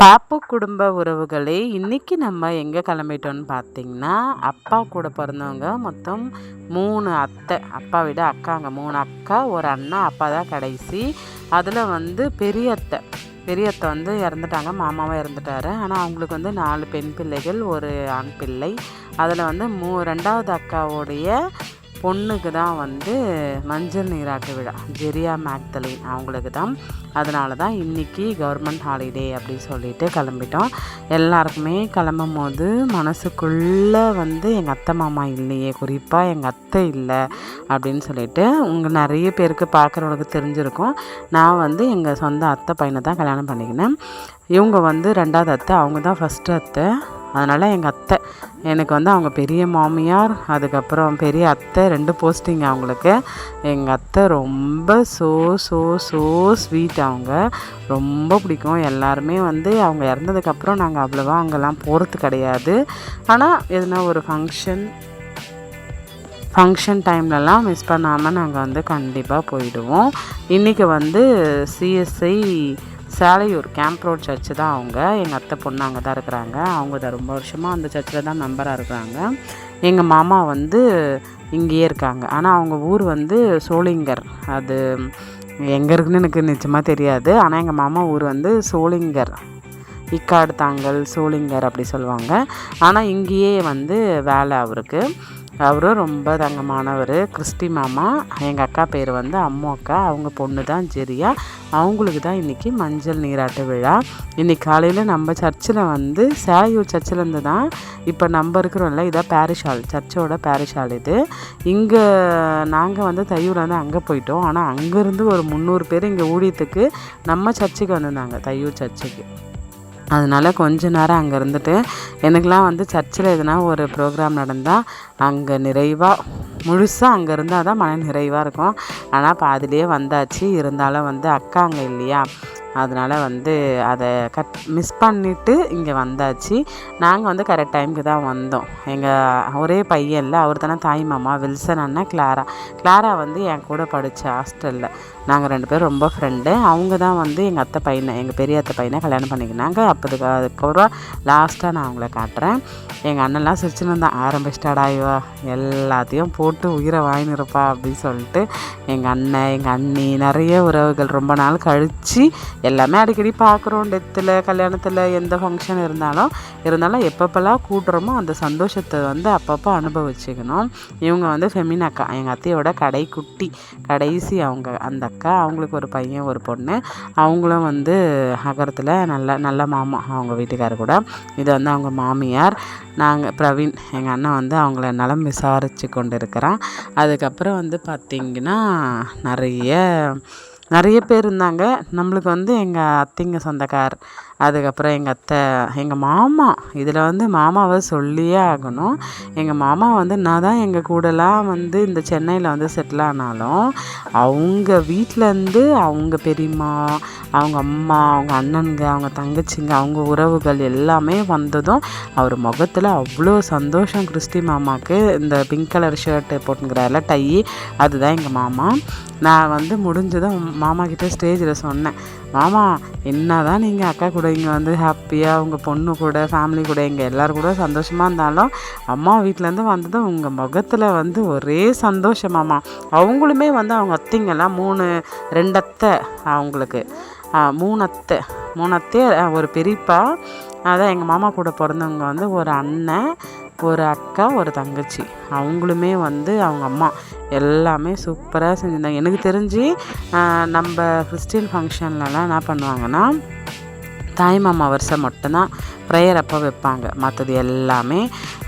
பாப்பு குடும்ப உறவுகளே இன்றைக்கி நம்ம எங்கே கிளம்பிட்டோன்னு பார்த்தீங்கன்னா அப்பா கூட பிறந்தவங்க மொத்தம் மூணு அத்தை. அப்பா விட அக்காங்க. மூணு அக்கா ஒரு அண்ணா அப்பா தான் கடைசி. அதில் வந்து பெரிய அத்தை. பெரிய அத்தை வந்து இறந்துட்டாங்க. மாமாவும் இறந்துட்டாரு. ஆனால் அவங்களுக்கு வந்து நாலு பெண் பிள்ளைகள் ஒரு ஆண் பிள்ளை. அதில் வந்து மூ ரெண்டாவது அக்காவுடைய பொண்ணுக்கு தான் வந்து மஞ்சள் நீராட்டு விழா ஜெரியா மேக்தலின் அவங்களுக்கு தான். அதனால தான் இன்றைக்கி கவர்மெண்ட் ஹாலிடே அப்படின்னு சொல்லிட்டு கிளம்பிட்டோம். எல்லாருக்குமே கிளம்பும் போது மனசுக்குள்ளே வந்து எங்கள் அத்தை மாமா இல்லையே குறிப்பாக எங்கள் அத்தை இல்லை அப்படின்னு சொல்லிட்டு உங்கள் நிறைய பேருக்கு பார்க்குறவங்களுக்கு தெரிஞ்சிருக்கும். நான் வந்து எங்கள் சொந்த அத்தை பையனை தான் கல்யாணம் பண்ணிக்கினேன். இவங்க வந்து ரெண்டாவது அத்தை அவங்க தான் ஃபஸ்ட்டு அத்தை. அதனால் எங்கள் அத்தை எனக்கு வந்து அவங்க பெரிய மாமியார் அதுக்கப்புறம் பெரிய அத்தை ரெண்டு போஸ்டிங் அவங்களுக்கு. எங்கள் அத்தை ரொம்ப ஸோ சோ சோ ஸ்வீட் அவங்க. ரொம்ப பிடிக்கும். எல்லாருமே வந்து அவங்க இறந்ததுக்கப்புறம் நாங்கள் அவ்வளோவா அங்கெல்லாம் போகிறது கிடையாது. ஆனால் எதுனா ஒரு ஃபங்க்ஷன் ஃபங்க்ஷன் டைம்லலாம் மிஸ் பண்ணாமல் நாங்கள் வந்து கண்டிப்பாக போயிடுவோம். இன்றைக்கி வந்து CSI Selaiyur camp road church தான் அவங்க. எங்கள் அத்தை பொண்ணு அங்கே தான் இருக்கிறாங்க. அவங்க தான் ரொம்ப வருஷமாக அந்த சர்ச்சில் தான் மெம்பராக இருக்கிறாங்க. எங்கள் மாமா வந்து இங்கேயே இருக்காங்க. ஆனால் அவங்க ஊர் வந்து சோளிங்கர். அது எங்கே இருக்குன்னு எனக்கு நிச்சயமாக தெரியாது. ஆனால் எங்கள் மாமா ஊர் வந்து சோளிங்கர். இக்காடு தாங்கல் சோளிங்கர் அப்படி சொல்லுவாங்க. ஆனால் இங்கேயே வந்து வேலை அவருக்கு. அவரும் ரொம்ப தங்கமானவர். கிறிஸ்டி மாமா எங்கள் அக்கா பேர் வந்து அம்மு அக்கா. அவங்க பொண்ணு தான் ஜெரியா. அவங்களுக்கு தான் இன்றைக்கி மஞ்சள் நீராட்டு விழா. இன்றைக்கி காலையில் நம்ம சர்ச்சில் வந்து சேலையூர் சர்ச்சிலேருந்து தான் இப்போ நம்ம இருக்கிறோம்ல இதான் பேரிஷ் ஹால் சர்ச்சோட பேரிஷ் ஹால் இது. இங்கே நாங்கள் வந்து தையூர்லேருந்து அங்கே போயிட்டோம். ஆனால் அங்கேருந்து ஒரு முந்நூறு பேர் இங்கே ஊழியத்துக்கு நம்ம சர்ச்சுக்கு வந்திருந்தாங்க தையூர் சர்ச்சுக்கு. அதனால் கொஞ்ச நேரம் அங்கே இருந்துட்டு எனக்கெலாம் வந்து சர்ச்சில் எதுனா ஒரு ப்ரோக்ராம் நடந்தால் அங்கே நிறைவாக முழுசாக அங்கே இருந்தால் தான் மன நிறைவாக இருக்கும். ஆனால் பாதிலே வந்தாச்சு. இருந்தாலும் வந்து அக்கா அங்கே இல்லையா? அதனால் வந்து அதை கட் மிஸ் பண்ணிவிட்டு இங்கே வந்தாச்சு. நாங்கள் வந்து கரெக்ட் டைமுக்கு தான் வந்தோம். எங்கள் ஒரே பையன் இல்லை அவர் தானே தாய் மாமா வில்சன் அண்ணன் கிளாரா. கிளாரா வந்து என் கூட படித்த ஹாஸ்டலில். நாங்கள் ரெண்டு பேரும் ரொம்ப ஃப்ரெண்டு அவங்க தான் வந்து எங்கள் அத்தை பையனை எங்கள் பெரிய அத்தை பையனை கல்யாணம் பண்ணிக்கினாங்க. அப்போதுக்கு அதுக்கப்புறம் லாஸ்ட்டாக நான் அவங்கள காட்டுறேன். எங்கள் அண்ணன்லாம் சிரிச்சுன்னு தான் ஆரம்பிச்சிட்டாடா இவா. எல்லாத்தையும் போட்டு உயிரை வாங்கினிருப்பா அப்படின்னு சொல்லிட்டு எங்கள் அண்ணன் எங்கள் அண்ணி நிறைய உறவுகள் ரொம்ப நாள் கழித்து எல்லாமே அடிக்கடி பார்க்குறோம். டெத்தில் கல்யாணத்தில் எந்த ஃபங்க்ஷன் இருந்தாலும் இருந்தாலும் எப்பப்பெல்லாம் கூட்டுறோமோ அந்த சந்தோஷத்தை வந்து அப்பப்போ அனுபவிச்சுக்கணும். இவங்க வந்து ஃபெமின் அக்கா. எங்கள் அத்தையோட கடை குட்டி கடைசி அவங்க அந்த அக்கா அவங்களுக்கு ஒரு பையன் ஒரு பொண்ணு. அவங்களும் வந்து அகரத்தில் நல்ல நல்ல மாமா. அவங்க வீட்டுக்காரர் கூட. இது வந்து அவங்க மாமியார். நாங்கள் பிரவீன் எங்கள் அண்ணன் வந்து அவங்கள நலம் விசாரித்து கொண்டு இருக்கிறான் அதுக்கப்புறம் வந்து பார்த்திங்கன்னா நிறைய நிறைய பேர் இருந்தாங்க. நம்மளுக்கு வந்து எங்கள் அத்தைங்க சொந்தக்கார் அதுக்கப்புறம் எங்கள் அத்தை எங்கள் மாமா. இதில் வந்து மாமாவை சொல்லியே ஆகணும். எங்கள் மாமா வந்து நான் தான் எங்கள் கூடலாம் வந்து இந்த சென்னையில் வந்து செட்டில் ஆனாலும் அவங்க வீட்டிலேருந்து அவங்க பெரியம்மா அவங்க அம்மா அவங்க அண்ணனுங்க அவங்க தங்கச்சிங்க அவங்க உறவுகள் எல்லாமே வந்ததும் அவர் முகத்தில் அவ்வளோ சந்தோஷம். கிறிஸ்டி மாமாவுக்கு இந்த பிங்க் கலர் ஷர்ட்டு போட்டுங்கிறாரில் டை அதுதான் எங்கள் மாமா. நான் வந்து முடிஞ்சதும் மாமா கிட்டே ஸ்டேஜில் சொன்னேன். மாமா என்ன தான் நீங்கள் அக்கா கூட இங்கே வந்து ஹாப்பியாக உங்கள் பொண்ணு கூட ஃபேமிலி கூட இங்கே எல்லோரும் கூட சந்தோஷமாக இருந்தாலும் அம்மா வீட்டிலேருந்து வந்ததும் உங்கள் முகத்தில் வந்து ஒரே சந்தோஷமாம்மா அவங்களுமே வந்து அவங்க அத்தைங்கெல்லாம் மூணு ரெண்டு அத்தை அவங்களுக்கு மூணு அத்தை மூணு ஒரு பெரியப்பா அதான் எங்கள் மாமா கூட பிறந்தவங்க வந்து ஒரு அண்ணன் ஒரு அக்கா ஒரு தங்கச்சி. அவங்களுமே வந்து அவங்க அம்மா. எல்லாமே சூப்பராக செஞ்சுருந்தாங்க. எனக்கு தெரிஞ்சு நம்ம கிறிஸ்டின் ஃபங்க்ஷன்லலாம் என்ன பண்ணுவாங்கன்னா தாய் மாமா வருஷம் மட்டும்தான் ப்ரேயர் அப்போ வைப்பாங்க. மற்றது எல்லாமே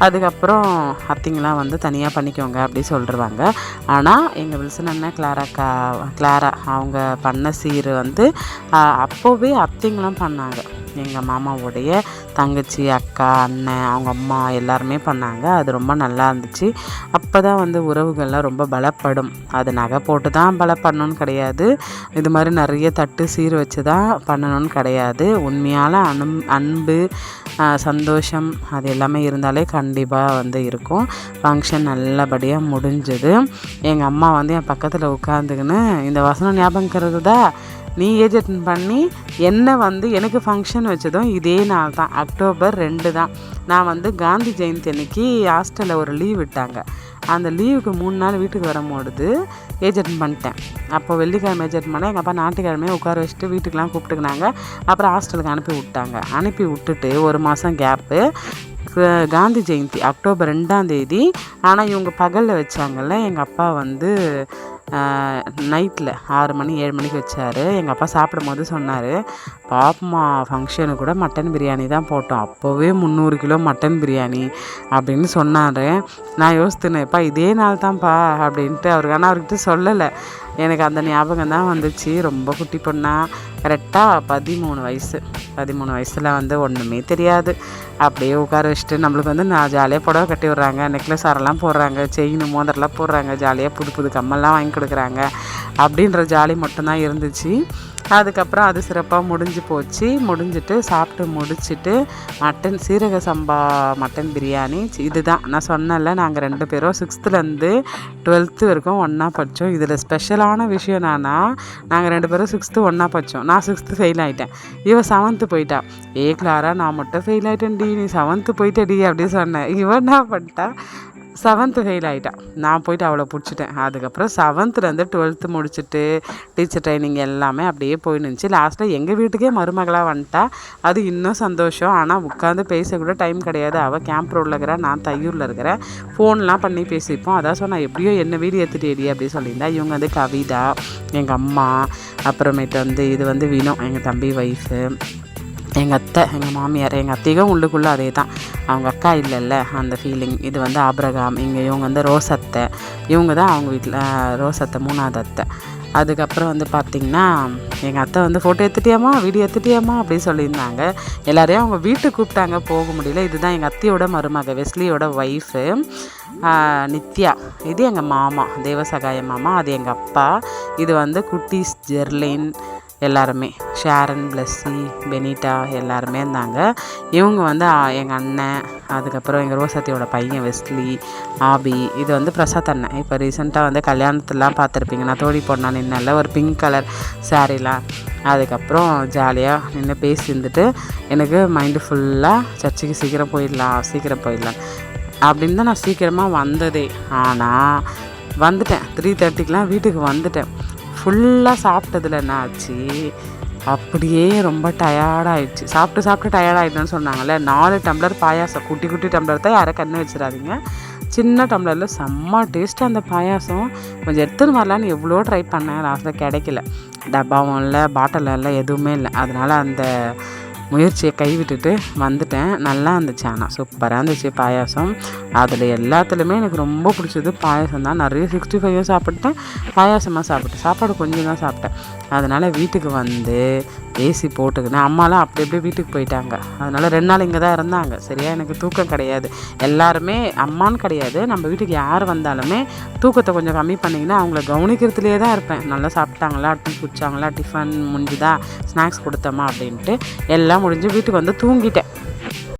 அதுக்கப்புறம் அத்திங்கெலாம் வந்து தனியாக பண்ணிக்கோங்க அப்படி சொல்லிடுவாங்க ஆனால் எங்கள் வில்சன் அண்ணன் கிளாரா கா கிளாரா அவங்க பண்ண சீர் வந்து அப்போவே அத்திங்களாம் பண்ணாங்க. எங்கள் மாமாவுடைய தங்கச்சி அக்கா அண்ணன் அவங்க அம்மா எல்லாருமே பண்ணாங்க. அது ரொம்ப நல்லா இருந்துச்சு. அப்போ தான் வந்து உறவுகள்லாம் ரொம்ப பலப்படும். அது நகை போட்டு தான் பலப்படணும்னு கிடையாது. இது மாதிரி நிறைய தட்டு சீர் வச்சு தான் பண்ணணும்னு கிடையாது. உண்மையான அனு அன்பு சந்தோஷம் அது எல்லாமே இருந்தாலே கண்டிப்பாக வந்து இருக்கும். ஃபங்க்ஷன் நல்லபடியாக முடிஞ்சது. எங்கள் அம்மா வந்து என் பக்கத்தில் உட்காந்துக்கின்னு இந்த வசனம் ஞாபகம் இருக்கிறதா நீ ஏஜ் அட்டன் பண்ணி என்ன வந்து எனக்கு ஃபங்க்ஷன் வச்சதும் இதே நாள் தான். அக்டோபர் ரெண்டு தான். நான் வந்து காந்தி ஜெயந்தி அன்னைக்கு ஹாஸ்டலில் ஒரு லீவ் விட்டாங்க. அந்த லீவுக்கு மூணு நாள் வீட்டுக்கு வரும்பொழுது ஏஜ் அட்டன் பண்ணிட்டேன். அப்போ வெள்ளிக்கிழமை ஏஜ் அட்டன் பண்ணேன் எங்கள் அப்பா ஞாயிற்றுக்கிழமையே உட்கார வச்சுட்டு வீட்டுக்கெலாம் கூப்பிட்டுக்கினாங்க. அப்புறம் ஹாஸ்டலுக்கு அனுப்பி விட்டாங்க. அனுப்பி விட்டுட்டு ஒரு மாதம் கேப்பு காந்தி ஜெயந்தி அக்டோபர் ரெண்டாம் தேதி. ஆனால் இவங்க பகலில் வச்சாங்கல்ல எங்கள் அப்பா வந்து நைட்டில் ஆறு மணி ஏழு மணிக்கு வச்சார். எங்கள் அப்பா சாப்பிடும் போது சொன்னார் பாப்மா ஃபங்க்ஷனு கூட மட்டன் பிரியாணி தான் போட்டோம். அப்போவே முந்நூறு கிலோ மட்டன் பிரியாணி அப்படின்னு சொன்னார். நான் யோசித்துனேன்ப்பா இதே நாள் தான்ப்பா அப்படின்ட்டு அவருக்கு ஆனால் அவர்கிட்ட சொல்லலை. எனக்கு அந்த ஞாபகம் தான் வந்துச்சு. ரொம்ப குட்டி பொண்ணாக கரெக்டாக பதிமூணு வயசு. பதிமூணு வயசில் வந்து ஒன்றுமே தெரியாது. அப்படியே உட்கார வச்சுட்டு நம்மளுக்கு வந்து நான் ஜாலியாக புடவை கட்டி விட்றாங்க. நெக்லஸ் ஆரெல்லாம் போடுறாங்க. செயின் மோதிரலாம் போடுறாங்க. ஜாலியாக புது புது கம்மல்லாம் வாங்கி கொடுக்குறாங்க. அப்படின்ற ஜாலி மட்டும்தான் இருந்துச்சு. அதுக்கப்புறம் அது சிறப்பாக முடிஞ்சு போச்சு. முடிஞ்சிட்டு சாப்பிட்டு முடிச்சுட்டு மட்டன் சீரக சம்பா மட்டன் பிரியாணி இதுதான். நான் சொன்னேன்ல நாங்கள் ரெண்டு பேரும் சிக்ஸ்த்துலேருந்து டுவெல்த்து வரைக்கும் ஒன்றா படித்தோம் இதில் ஸ்பெஷலான விஷயம் என்னன்னா நாங்கள் ரெண்டு பேரும் சிக்ஸ்த்து ஒன்றா படித்தோம் நான் சிக்ஸ்த்து ஃபெயில் ஆகிட்டேன் இவன் செவன்த்து போயிட்டா. ஏ கிளாரா நான் மட்டும் ஃபெயில் ஆகிட்டேன் டி நீ செவன்த்து போயிட்டடி அப்படின்னு சொன்னேன். இவன் என்ன பண்ணிட்டா? செவன்த்து ஃபெயில் ஆகிட்டான் நான் போயிட்டு அவளை பிடிச்சிட்டேன். அதுக்கப்புறம் செவன்த்துலேருந்து டுவெல்த்து முடிச்சுட்டு டீச்சர் ட்ரைனிங் எல்லாமே அப்படியே போயினுச்சு லாஸ்ட்டில் எங்கள் வீட்டுக்கே மருமகளாக வந்துட்டா. அது இன்னும் சந்தோஷம். ஆனால் உட்காந்து பேச கூட டைம் கிடையாது. அவள் கேம்ப் ரோடில் இருக்கிறா நான் தையூரில் இருக்கிறேன். ஃபோன்லாம் பண்ணி பேசிப்போம். அதான் சொன்னால் எப்படியோ என்ன வீடு ஏற்றுட்டு ஏற்றுட்டேடி அப்படின்னு சொல்லியிருந்தா இவங்க வந்து கவிதா எங்கள் அம்மா அப்புறமேட்டு வந்து இது வந்து வினோ எங்கள் தம்பி ஒய்ஃபு எங்கள் அத்தை எங்கள் மாமியார் எங்கள் அத்தைக்கும் உள்ளுக்குள்ளே அதே தான் அவங்க அக்கா இல்லைல்ல அந்த ஃபீலிங் இது வந்து ஆப்ரகாம் இங்கே இவங்க வந்து ரோஸ் அத்தை இவங்க தான் அவங்க வீட்டில் ரோஸ் அத்தை மூணாவது அத்தை. அதுக்கப்புறம் வந்து பார்த்திங்கன்னா எங்கள் அத்தை வந்து ஃபோட்டோ எடுத்துட்டியாமா வீடியோ எடுத்துட்டியாமா அப்படின்னு சொல்லியிருந்தாங்க. எல்லாரையும் அவங்க வீட்டுக்கு கூப்பிட்டாங்க போக முடியல. இதுதான் எங்கள் அத்தையோட மருமக வெஸ்லியோட ஒய்ஃபு நித்யா. இது எங்கள் மாமா தேவசகாய மாமா அது எங்கள் அப்பா. இது வந்து குட்டீஸ் ஜெர்லின் எல்லாருமே ஷேரன் பிளஸ்ஸி பெனிட்டா எல்லாருமே இருந்தாங்க. இவங்க வந்து எங்கள் அண்ணன் அதுக்கப்புறம் எங்கள் ரோசத்தியோட பையன் வெஸ்லி ஆபி இது வந்து பிரசாத் அண்ணன். இப்போ ரீசெண்டாக வந்து கல்யாணத்துலாம் பார்த்துருப்பீங்க நான் தோழி பொண்ணா நின்னல ஒரு பிங்க் கலர் சாரீலாம் அதுக்கப்புறம் ஜாலியாக நின்று பேசி இருந்துட்டு எனக்கு மைண்டு ஃபுல்லாக சர்ச்சுக்கு சீக்கிரம் போயிடலாம் சீக்கிரம் போயிடலாம். அப்படின்னு தான் நான் சீக்கிரமாக வந்ததே. ஆனால் வந்துட்டேன். த்ரீ தேர்ட்டிக்கெலாம் வீட்டுக்கு வந்துட்டேன். ஃபுல்லாக சாப்பிட்டதுல என்ன ஆச்சு அப்படியே ரொம்ப டயர்டாகிடுச்சு சாப்பிட்டு சாப்பிட்டு டயர்டாயிட்டேன்னு சொன்னாங்கல்ல? நாலு டம்ளர் பாயாசம். குட்டி குட்டி டம்ளர் தான் யாரை கண்ணு வச்சிடாதீங்க. சின்ன டம்ளரில் செம்ம டேஸ்ட்டு அந்த பாயாசம். கொஞ்சம் எடுத்துன்னு வரலான்னு எவ்வளோ ட்ரை பண்ணேன். லாஸ்ட்டில் கிடைக்கல. டப்பாவும் இல்லை பாட்டில் இல்லை எதுவுமே இல்லை. அதனால் அந்த முயற்சியை கைவிட்டுட்டு வந்துட்டேன். நல்லா இருந்துச்சு ஆனால் சூப்பராக இருந்துச்சு பாயாசம். அதில் எல்லாத்துலேயுமே எனக்கு ரொம்ப பிடிச்சது பாயாசம் தான். நிறைய சிக்ஸ்டி ஃபைவும் சாப்பிட்டேன் பாயாசமாக சாப்பிட்டேன். சாப்பாடு கொஞ்சம் தான் சாப்பிட்டேன். அதனால் வீட்டுக்கு வந்து ஏசி போட்டுக்கினேன் அம்மாலாம் அப்படி அப்படியே வீட்டுக்கு போயிட்டாங்க. அதனால் ரெண்டு நாள் இங்கே தான் இருந்தாங்க. சரியா? எனக்கு தூக்கம் கிடையாது. எல்லாருமே அம்மான்னு கிடையாது. நம்ம வீட்டுக்கு யார் வந்தாலுமே தூக்கத்தை கொஞ்சம் கம்மி பண்ணிங்கன்னா அவங்கள கவனிக்கிறதுலே தான் இருப்பேன். நல்லா சாப்பிட்டாங்களா? டீ குடிச்சாங்களா? டிஃபன் முடிஞ்சுதா? ஸ்நாக்ஸ் கொடுத்தோமா? அப்படின்ட்டு எல்லாம் முடிஞ்சு வீட்டுக்கு வந்து தூங்கிட்டேன்.